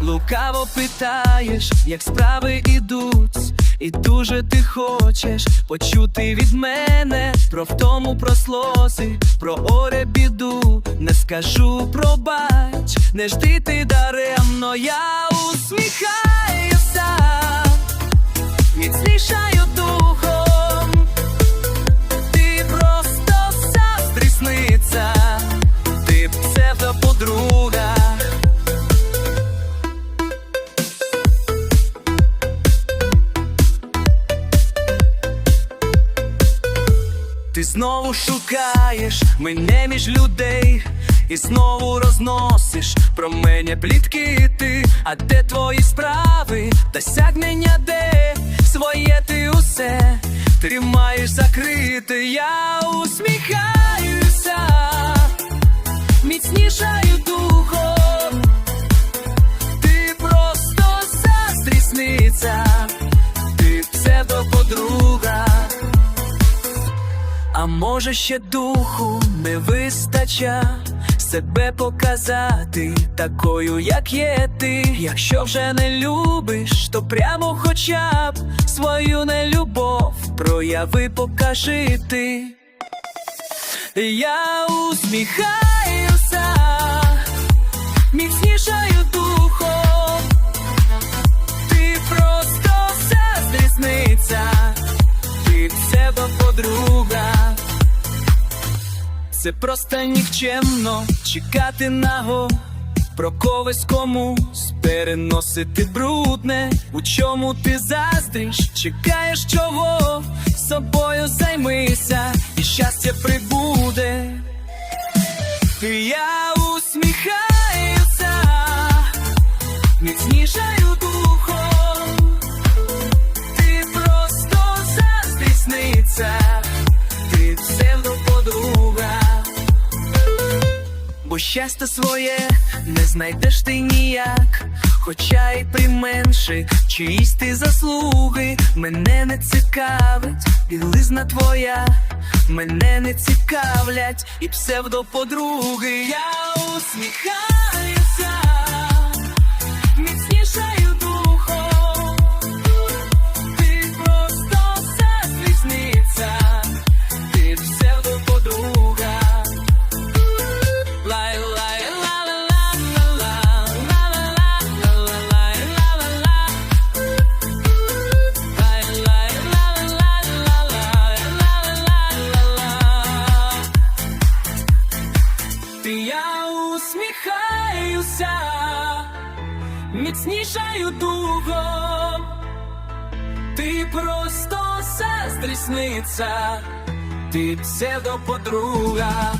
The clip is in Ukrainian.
Лукаво питаєш, як справи ідуть, і дуже ти хочеш почути від мене про втому, про сльози, про оре біду. Не скажу пробач, не жди ти даремно, я усміхаюся, міцнішаю Ти знову шукаєш мене між людей і знову розносиш про мене плітки ти, а де твої справи, досягнення де своє ти усе, ти маєш закрити, я усміхаюся, А може ще духу не вистача себе показати такою, як є ти. Якщо вже не любиш, то прямо хоча б свою нелюбов прояви, покажи ти. Я усміхаюся, Це просто нікчемно. Чекати наго про когось комусь переносити брудне, у чому ти заздріш, чекаєш чого, собою займися, і щастя прибуде. Я щастя своє не знайдеш ти ніяк, хоча й применши чиїсь ти заслуги, мене не цікавить, білизна твоя, мене не цікавлять і псевдоподруги. Я усміхаюся, Ти я усміхаюся, міцнішаю духом, ти просто заздрісниця, ти псевдоподруга.